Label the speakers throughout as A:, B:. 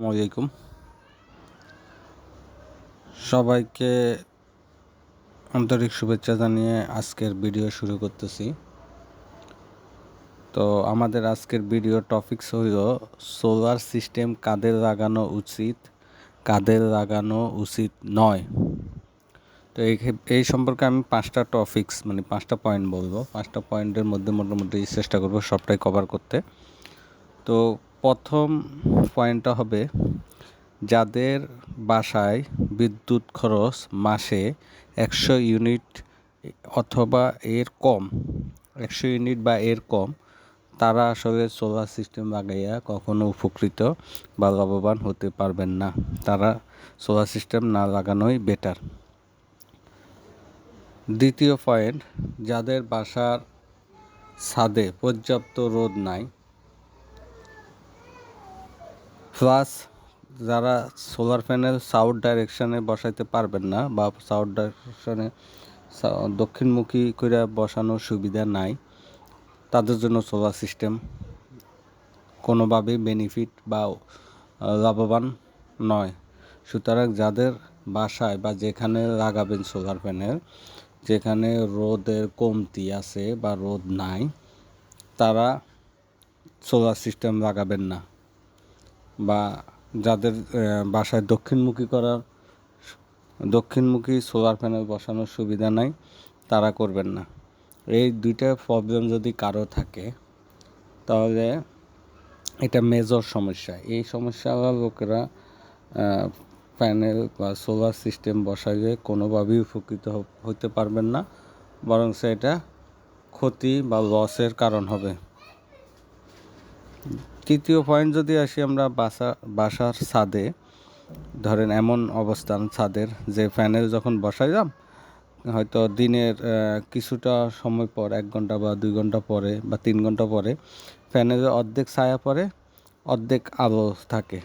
A: আসসালামাইকুম সবাইকে আন্তরিক শুভেচ্ছা জানিয়ে আজকের ভিডিও শুরু করতেছি। তো আমাদের আজকের ভিডিও টপিকস হইল সোলার সিস্টেম কাদের লাগানো উচিত, কাদের লাগানো উচিত নয়। তো এই এই সম্পর্কে আমি পাঁচটা টপিকস মানে পাঁচটা পয়েন্ট বলব। পাঁচটা পয়েন্টের মধ্যে মোটামুটি চেষ্টা করব সবটাই কভার করতে। তো প্রথম পয়েন্টটা হবে যাদের বাসায় বিদ্যুৎ খরচ মাসে একশো ইউনিট অথবা এর কম, একশো ইউনিট বা এর কম, তারা আসলে সোলার সিস্টেম লাগাইয়া কখনো উপকৃত বা লাভবান হতে পারবেন না। তারা সোলার সিস্টেম না লাগানোই বেটার দ্বিতীয় পয়েন্ট, যাদের বাসার ছাদে পর্যাপ্ত রোদ নাই প্লাস যারা সোলার প্যানেল সাউথ ডাইরেকশনে বসাইতে পারবেন না বা সাউথ ডাইরেকশনে দক্ষিণমুখী করে বসানোর সুবিধা নাই, তাদের জন্য সোলার সিস্টেম কোনোভাবেই বেনিফিট বা লাভবান নয়। সুতরাং যাদের বাসায় বা যেখানে লাগাবেন সোলার প্যানেল যেখানে রোদের কমতি আছে বা রোদ নাই, তারা সোলার সিস্টেম লাগাবেন না। বা যাদের বাসায় দক্ষিণমুখী করার, দক্ষিণমুখী সোলার প্যানেল বসানোর সুবিধা নাই, তারা করবেন না। এই দুইটা প্রবলেম যদি কারও থাকে, তাহলে এটা মেজর সমস্যা। এই সমস্যা লোকেরা প্যানেল বা সোলার সিস্টেম বসাইলে কোনোভাবেই উপকৃত হতে পারবেন না বরং সেটা ক্ষতি বা লসের কারণ হবে। তৃতীয় পয়েন্ট যদি আসি আমরা বাসা, বাসার ছাদে, ধরেন এমন অবস্থান ছাদের, যে প্যানেল যখন বসাইলাম, হয়তো দিনের কিছুটা সময় পর, এক ঘণ্টা বা দুই ঘণ্টা পরে বা তিন ঘণ্টা পরে প্যানেলের অর্ধেক ছায়া পড়ে, অর্ধেক আলো থাকে।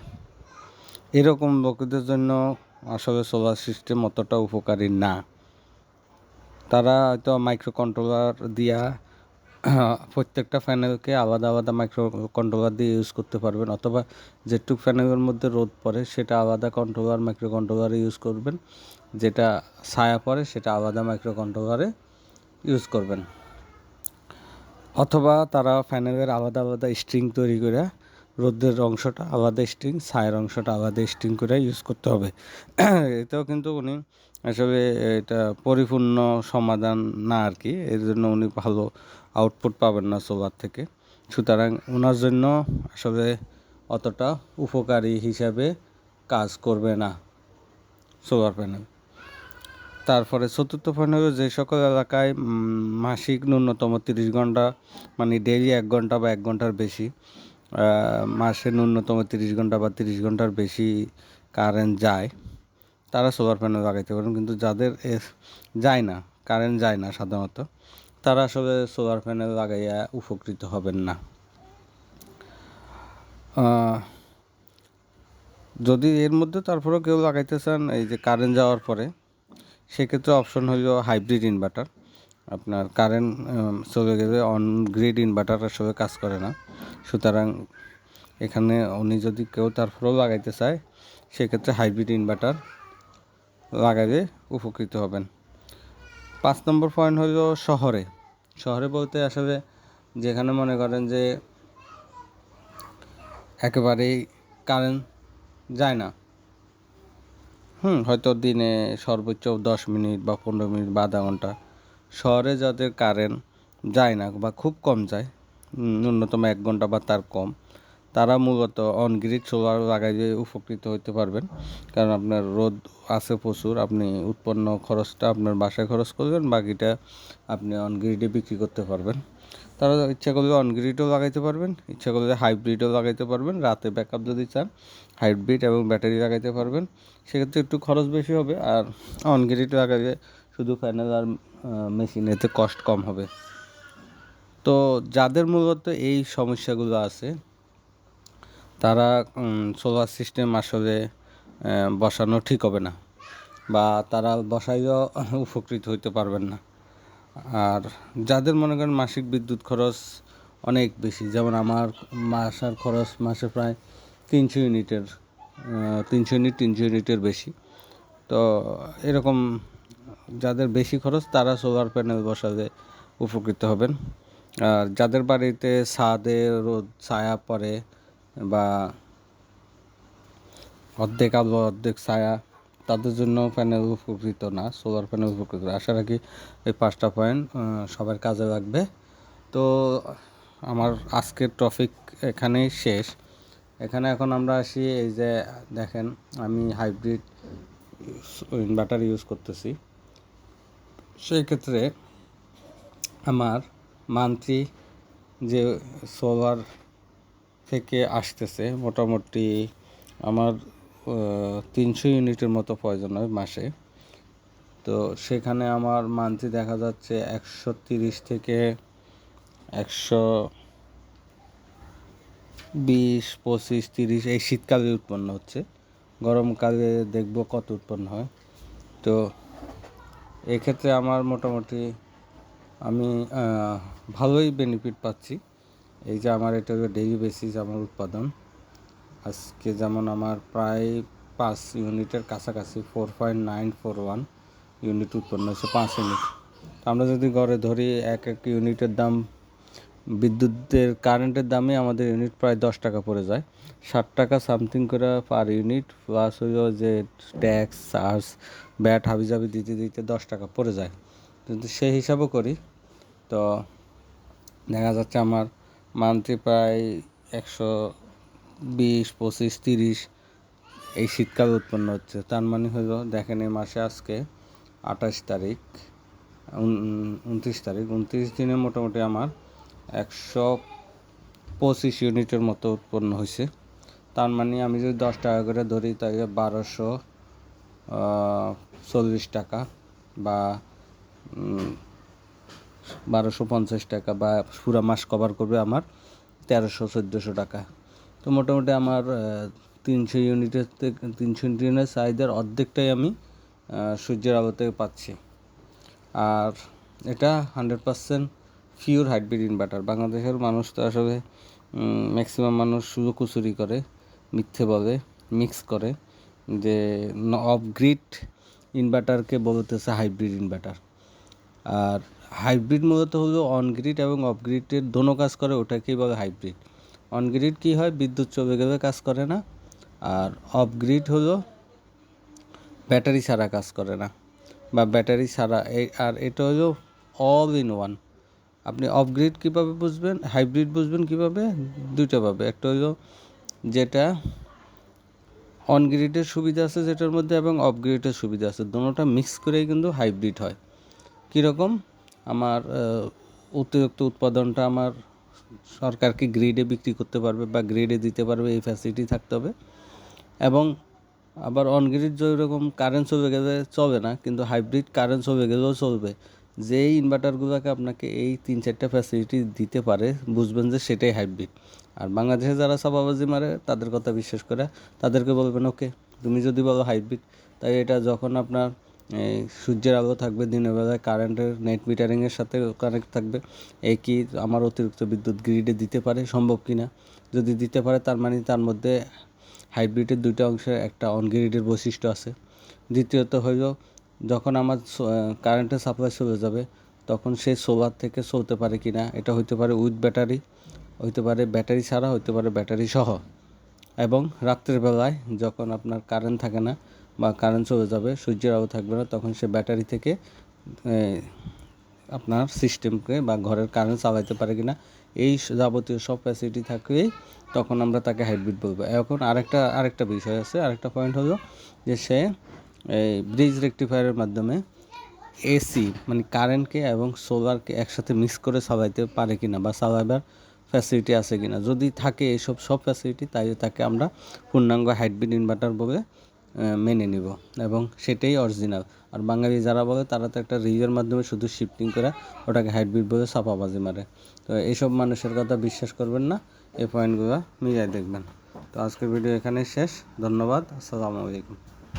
A: এরকম লোকদের জন্য আসলে সোলার সিস্টেম অতটা উপকারী না। তারা হয়তো মাইক্রো কন্ট্রোলার দিয়া প্রত্যেকটা ফ্যানেলকে আলাদা আলাদা মাইক্রো কন্ট্রোলার দিয়ে ইউজ করতে পারবেন অথবা যেটুক ফ্যানেলের মধ্যে রোদ পড়ে, সেটা আলাদা কন্ট্রোলার মাইক্রো কন্ট্রোলারে ইউজ করবেন। যেটা ছায়া পড়ে, সেটা আলাদা মাইক্রো কন্ট্রোলারে ইউজ করবেন। অথবা তারা ফ্যানেলের আলাদা আলাদা স্ট্রিং তৈরি করে, রোদের অংশটা আলাদা স্ট্রিং ছায়ের অংশটা আলাদা স্ট্রিং করে ইউজ করতে হবে। এতেও কিন্তু উনি আসলে এটা পরিপূর্ণ সমাধান না আর কি। এর জন্য উনি ভালো আউটপুট পাবেন না সোলার থেকে। সুতরাং ওনার জন্য আসলে অতটা উপকারী হিসাবে কাজ করবে না সোলার প্যানেল তারপরে চতুর্থ পয়েন্ট যে সকল এলাকায় মাসিক ন্যূনতম তিরিশ ঘণ্টা মানে ডেইলি এক ঘণ্টা বা এক ঘণ্টার বেশি মাসে ন্যূনতম তিরিশ ঘণ্টা বা তিরিশ ঘণ্টার বেশি কারেন্ট যায়। তারা সোলার প্যানেল লাগাইতে পারেন, কিন্তু যাদের যায় না কারেন্ট যায় না সাধারণত, তারা আসলে সোলার প্যানেল লাগাইয়া উপকৃত হবেন না। যদি এর মধ্যে তারপরেও কেউ লাগাইতে চান, এই যে কারেন্ট যাওয়ার পরে, সেক্ষেত্রে অপশন হইল হাইব্রিড ইনভার্টার আপনার কারেন্ট চলে গেলে অন গ্রিড ইনভার্টার আসলে কাজ করে না। সুতরাং এখানে উনি যদি কেউ তারপরেও লাগাইতে চায়, সেক্ষেত্রে হাইব্রিড ইনভার্টার লাগাইলে উপকৃত হবেন। পাঁচ নম্বর পয়েন্ট হলো শহরে। শহরে বলতে আসলে যেখানে মনে করেন যে একেবারেই কারেন্ট যায় না। হুম, হয়তো দিনে সর্বোচ্চ দশ মিনিট বা পনেরো মিনিট বা আধা ঘণ্টা শহরে যাদের কারেন্ট যায় না বা খুব কম যায় ন্যূনতম এক ঘণ্টা বা তার কম। তারা মূলত অনগ্রিড সোলার লাগাইলে উপকৃত হতে পারবেন। কারণ আপনার রোদ আছে প্রচুর, আপনি উৎপন্ন খরচটা আপনার বাসায় খরচ করবেন, বাকিটা আপনি অনগ্রিডে বিক্রি করতে পারবেন। তারা ইচ্ছা করলে অনগ্রিডও লাগাইতে পারবেন, ইচ্ছা করলে হাইব্রিডও লাগাইতে পারবেন, রাতে ব্যাকআপ যদি চান হাইব্রিড এবং ব্যাটারি লাগাইতে পারবেন। সেক্ষেত্রে একটু খরচ বেশি হবে আর অনগ্রিড লাগাইলে শুধু প্যানেল আর মেশিনেতে কস্ট কম হবে। তো যাদের মূলত এই সমস্যাগুলো আছে তারা সোলার সিস্টেম আসলে বসানো ঠিক হবে না বা তারা বসাইও উপকৃত হইতে পারবেন না। আর যাদের মনে করেন মাসিক বিদ্যুৎ খরচ অনেক বেশি, যেমন আমার মাসার খরচ মাসে প্রায় তিনশো ইউনিটের তিনশো ইউনিট, তিনশো ইউনিটের বেশি। তো এরকম যাদের বেশি খরচ, তারা সোলার প্যানেল বসাতে উপকৃত হবেন। আর যাদের বাড়িতে ছাদে রোদ, ছায়া পড়ে বা অর্ধেক আলো, অর্ধেক ছায়া, তাদের জন্য প্যানেল উপকৃত না সোলার প্যানেল উপকৃত আশা রাখি এই পাঁচটা পয়েন্ট সবার কাজে লাগবে। তো আমার আজকের টপিক এখানেই শেষ। এখানে এখন আমরা আসি, এই যে দেখেন, আমি হাইব্রিড ইনভার্টার ইউজ করতেছি। সেই ক্ষেত্রে আমার মান্থলি যে সোলার থেকে আসতেছে, মোটামুটি আমার তিনশো ইউনিটের মতো প্রয়োজন হয় মাসে। তো সেখানে আমার মান্থলি দেখা যাচ্ছে একশো তিরিশ থেকে একশো বিশ, পঁচিশ, তিরিশ, এই শীতকালে উৎপন্ন হচ্ছে। গরমকালে দেখব কত উৎপন্ন হয়। তো এক্ষেত্রে আমার মোটামুটি আমি ভালোই বেনিফিট পাচ্ছি। এই যে আমার এটা হলো ডেইলি বেসিস আমার উৎপাদন। আজকে যেমন আমার প্রায় পাঁচ ইউনিটের কাছাকাছি four point nine four one unit উৎপন্ন হচ্ছে পাঁচ ইউনিট তো আমরা যদি ঘরে ধরি, এক এক ইউনিটের দাম, বিদ্যুতের কারেন্টের দামে আমাদের ইউনিট প্রায় দশ টাকা পড়ে যায়। ষাট টাকা সামথিং করে পার ইউনিট প্লাস হইল যে ট্যাক্স চার্জ ব্যাট হাবিজাবি দিতে দিতে দশ টাকা পড়ে যায়। কিন্তু সেই হিসাবও করি, তো দেখা যাচ্ছে আমার মান্থলি প্রায় একশো বিশ, পঁচিশ, তিরিশ এই শীতকালে উৎপন্ন হচ্ছে। তার মানে হলো, দেখেন এই মাসে আজকে আঠাশ তারিখ উনত্রিশ তারিখ। উনত্রিশ দিনে মোটামুটি আমার একশো পঁচিশ ইউনিটের মতো উৎপন্ন হয়েছে। তার মানে আমি যদি দশ টাকা করে ধরি, তাহলে বারোশো চল্লিশ টাকা বা বারোশো পঞ্চাশ টাকা বা পুরা মাস কভার করবে আমার তেরোশো চোদ্দোশো টাকা। তো মোটামুটি আমার তিনশো ইউনিটের থেকে, তিনশো ইউনিটের চাহিদার অর্ধেকটাই আমি সূর্যের আলো থেকে পাচ্ছি। আর এটা hundred percent pure hybrid inverter বাংলাদেশের মানুষ তো আসলে ম্যাক্সিমাম মানুষ শুধু কুচুরি করে, মিথ্যে বলে মিক্স করে, যে অফ গ্রিড ইনভার্টারকে বলতেছে হাইব্রিড ইনভার্টার আর হাইব্রিড মূলত হলো অন গ্রিড এবং অফ গ্রিডের দোনো কাজ করে, ওটাকেই বলে হাইব্রিড অন গ্রিড কী হয়? বিদ্যুৎ চলে গেলে কাজ করে না, আর অফ গ্রিড হলো ব্যাটারি ছাড়া কাজ করে না, বা ব্যাটারি ছাড়া আর এটা হলো অল ইন ওয়ান আপনি অফ গ্রিড কীভাবে বুঝবেন? হাইব্রিড বুঝবেন কীভাবে? দুইটাভাবে একটা হলো যেটা অন গ্রিডের সুবিধা আছে যেটার মধ্যে এবং অফ গ্রিডের সুবিধা আছে দুটোটা মিক্স করেই কিন্তু হাইব্রিড হয়। কীরকম? আমার অতিরিক্ত উৎপাদনটা আমার সরকারকে গ্রিডে বিক্রি করতে পারবে বা গ্রিডে দিতে পারবে, এই ফ্যাসিলিটি থাকতে হবে। এবং আবার অন গ্রিড যেরকম কারেন্ট চলে গেলে চলবে না, কিন্তু হাইব্রিড কারেন্ট চলে গেলেও চলবে। যে ইনভার্টারগুলোকে আপনাকে এই তিন চারটা ফ্যাসিলিটি দিতে পারে, বুঝবেন যে সেটাই হাইব্রিড আর বাংলাদেশে যারা সাবাবাজি মারে, তাদের কথা বিশ্বাস করে, তাদেরকে বলবেন ওকে তুমি যদি বলো হাইব্রিড তাই এটা যখন আপনার এই সূর্যের আলো থাকবে দিনের বেলায়, কারেন্টের নেট মিটারিংয়ের সাথে কানেক্ট থাকবে। এই কি আমার অতিরিক্ত বিদ্যুৎ গ্রিডে দিতে পারে? সম্ভব কি না যদি দিতে পারে, তার মানে তার মধ্যে হাইব্রিডের দুইটা অংশের একটা অনগ্রিডের বৈশিষ্ট্য আছে। দ্বিতীয়ত হইল, যখন আমার কারেন্টের সাপ্লাই চলে যাবে, তখন সে সোলার থেকে চলতে পারে কি না এটা হইতে পারে উইথ ব্যাটারি হইতে পারে ব্যাটারি ছাড়া, হইতে পারে ব্যাটারি সহ। এবং রাত্রের বেলায় যখন আপনার কারেন্ট থাকে না বা কারেন্ট চলে যাবে, সূর্যের আলো থাকবে না, তখন সে ব্যাটারি থেকে আপনার সিস্টেমকে বা ঘরের কারেন্ট চালাইতে পারে কিনা, এই যাবতীয় সব ফ্যাসিলিটি থাকলেই তখন আমরা তাকে হাইব্রিড বলব। এখন আরেকটা আরেকটা বিষয় আছে, আরেকটা পয়েন্ট হলো যে সে এই ব্রিজ রেকটিফায়ারের মাধ্যমে এসি মানে কারেন্টকে এবং সোলারকে একসাথে মিক্স করে চালাইতে পারে কিনা বা চালাইবার ফ্যাসিলিটি আছে কিনা। যদি থাকে এইসব, সব ফ্যাসিলিটি তাই তাকে আমরা পূর্ণাঙ্গ হাইব্রিড ইনভার্টার বলে মেনে নিব এবং সেটাই অরিজিনাল আর বাঙালি যারা বলে, তারা তো একটা রিজের মাধ্যমে শুধু শিফটিং করে ওটাকে হাইব্রিড বলে ছাপাবাজি মারে। তো এইসব মানুষের কথা বিশ্বাস করবেন না, এই পয়েন্টগুলো মিলাই দেখবেন। তো আজকের ভিডিও এখানে শেষ। ধন্যবাদ। আসসালামু আলাইকুম।